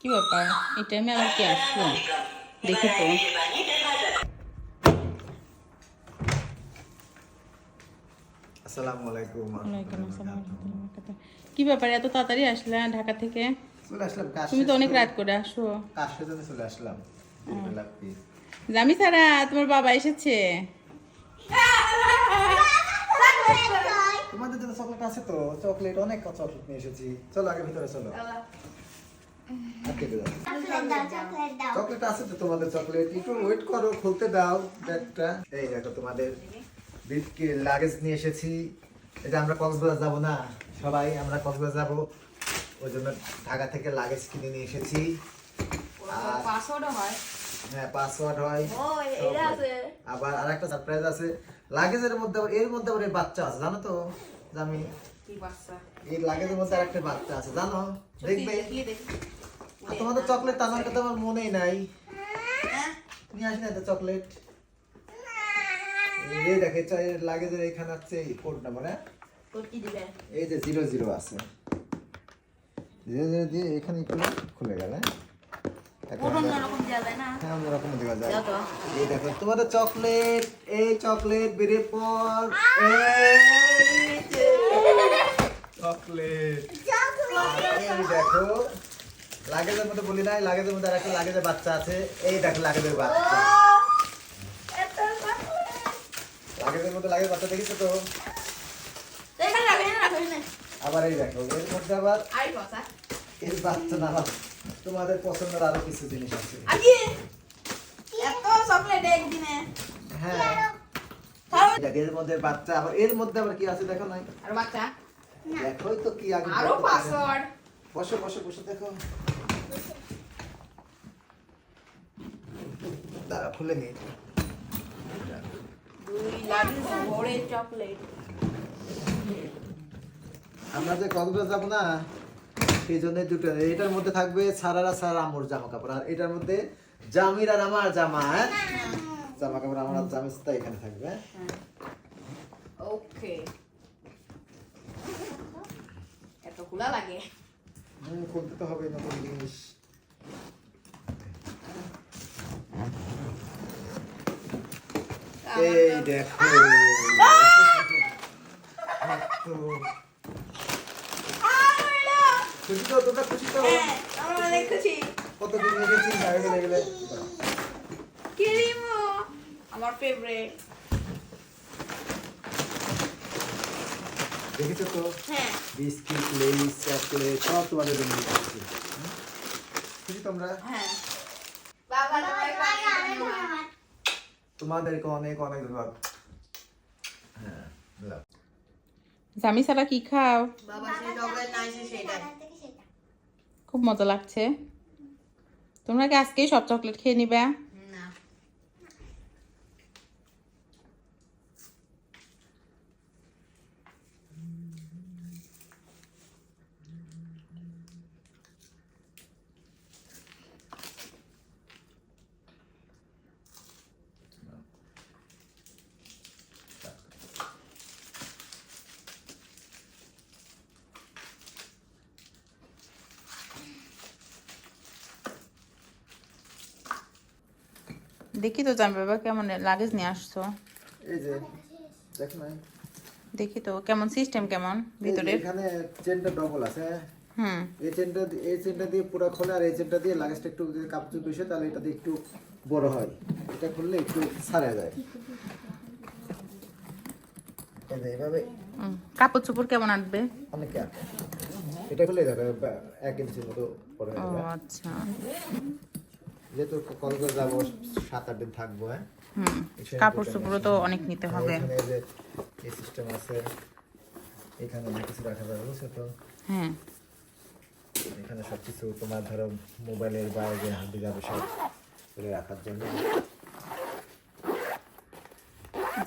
কি ব্যাপার? এই টাইমে আবার কি আসলো দেখি তো। আসসালামু আলাইকুম ওয়ালাইকুম আসসালাম রাহমাতুল্লাহি ওয়া বারাকাতুহু। কি ব্যাপার এত তাড়াতাড়ি আসলে ঢাকা থেকে? তুমি তো অনেক রাত করে আসো। চলে আসলাম। জামি সারা তোমার বাবা এসেছে? তোমাদের জন্য চকলেট আছে তো? চকলেট অনেক চকলেট নিয়ে এসেছি। চলো আগে ভিতরে চলো? চকলেট আছে তো তোমাদের চকলেট। একটু ওয়েট করো খুলতে দাও ব্যাগটা। এই দেখো তোমাদের লাগেজ নিয়ে এসেছি। এটা আমরা কক্সবাজার যাব না? সবাই আমরা কক্সবাজার যাব। ওই জন্য ঢাকা থেকে লাগেজ কিনে নিয়ে এসেছি। পাসওয়ার্ডও হয়। হ্যাঁ পাসওয়ার্ড হয়। আবার আরেকটা সারপ্রাইজ আছে। লাগেজের মধ্যে এর মধ্যে আবার এই বাচ্চা আছে জানো তো? আমি এই লাগেজের মধ্যে আরেকটা বাচ্চা আছে জানো? দেখবে? তোমাদের চকলেট টানার কথা আমার মনেই নাই। নিয়ে আসি না তো চকলেট এই দেখে লাগেজের এখানে আছে এই কোড নাম্বার হ্যাঁ? এই যে জিরো জিরো আছে। জিরো জিরো দিয়ে এখানে একটু খুলে গেল হ্যাঁ? হ্যাঁ তোমাদের চকলেট এই চকলেট বেড়ে পর চকলেট দেখো লাগেজের মধ্যে বলি নাই লাগেজের মধ্যে আরেকটা লাগেজের বাচ্চা আছে। এই দেখো লাগেজের বাচ্চা। লাগেজের মধ্যে লাগেজের বাচ্চা দেখেছ তো? আবার এই দেখো এর মধ্যে আবার এর বাচ্চা না তোমাদের পছন্দের আরও কিছু জিনিস আছে। এত চকলেট একদিনে হ্যাঁ এর মধ্যে বাচ্চা আবার এর মধ্যে আবার কি আছে দেখো নাই? আর বাচ্চা? দেখোই তো কি আগে আরও। পাসওয়ার্ড। বসো বসো বসে দেখো। দাঁড়া খুলে নি। দুই লাডু ভরে চকলেট। আমরা যে কক্সবাজার যাব না সেই জন্য দুটো। এটার মধ্যে থাকবে সারারা সার আমর জামা কাপড় আর এটার মধ্যে জামির আর আমার জামা হ্যাঁ? জামা কাপড় আমার আর জামির তা এখানে থাকবে। হ্যাঁ? ওকে। এত খোলা লাগে। খুলতে তো হবে নতুন জিনিস এই দেখো খুশি তো? তোমরা খুশি। তো হ্যাঁ, বাইরে গেলে গেলে আমার ফেভারিট দেখেছ তো? হ্যাঁ। বিস্কিট লেস চকলেট সব তোমাদের জন্য নিয়ে খুশি তোমরা? হ্যাঁ। অনেক তোমাদেরকে অনেক অনেক ধন্যবাদ। হ্যাঁ জামি সারা কি খাও? খুব মজা লাগছে। তোমরা কি আজকেই সব চকলেট খেয়ে নিবে না দেখি তো জামি বাবা কেমন লাগেজ নিয়ে আসছো। এই যে দেখো না দেখি তো কেমন সিস্টেম কেমন ভিতরে এখানে চেনটা ডবল আছে? হুম। এই চেনটা এই চেনটা দিয়ে পুরো খোলে আর এই চেনটা দিয়ে লাগেজটা একটু যদি কাপড় বেশি হয়, তাহলে এটা দিয়ে একটু বড় হয়। এটা খুললে একটু ছাড়া যায়। এই এইভাবে কাপড় চোপড় কেমন আনবে অনেক এটা খুলে দেখো বা- এক ইঞ্চির মতো পরে আচ্ছা। যেহেতু কলেজে যাব সাত আট দিন থাকব হ্যাঁ? কাপড় চোপড়ও তো অনেক নিতে হবে। এই সিস্টেম আছে এখানে অনেক কিছু রাখা যাবে বুঝছ তো? হ্যাঁ। এখানে সব কিছু তোমার ধরো মোবাইলের বা যে হাতে যাবে সব রাখার জন্য।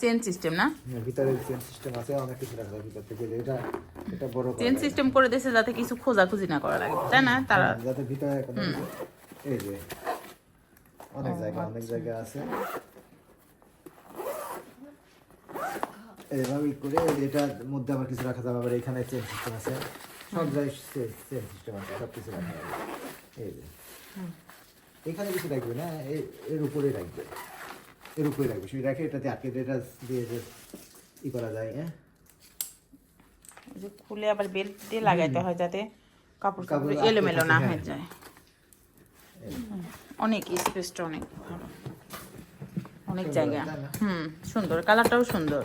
চেন সিস্টেম না? হ্যাঁ, ভিতরে চেন সিস্টেম আছে অনেক কিছু রাখা ভিতর থেকে এটা এটা বড় চেন সিস্টেম করে দিয়েছে যাতে কিছু খোঁজাখুঁজি না করা লাগে তাই না? তারা হ্যাঁ, যাতে ভিতরে এই যে অনেক জায়গা অনেক জায়গা আছে। এইভাবে করে এটার মধ্যে আবার কিছু রাখা যাবে আবার এখানে চেন সিস্টেম আছে। সব জায়গায় চেন সিস্টেম আছে সব কিছু রাখা যাবে। এই যে। এখানে কিছু রাখবে না এর উপরে রাখবে। এর উপরে রাখবে সেই রাখে এটাতে আটকে এটা দিয়ে যে ই করা যায় হ্যাঁ? খুলে আবার বেল্ট দিয়ে লাগাইতে হয় যাতে কাপড় কাপড় কাপড় এলোমেলো না হ্যাঁ। হয়ে। যায়। অনেক স্পেসটা অনেক ভালো অনেক জায়গা? হুম সুন্দর কালারটাও সুন্দর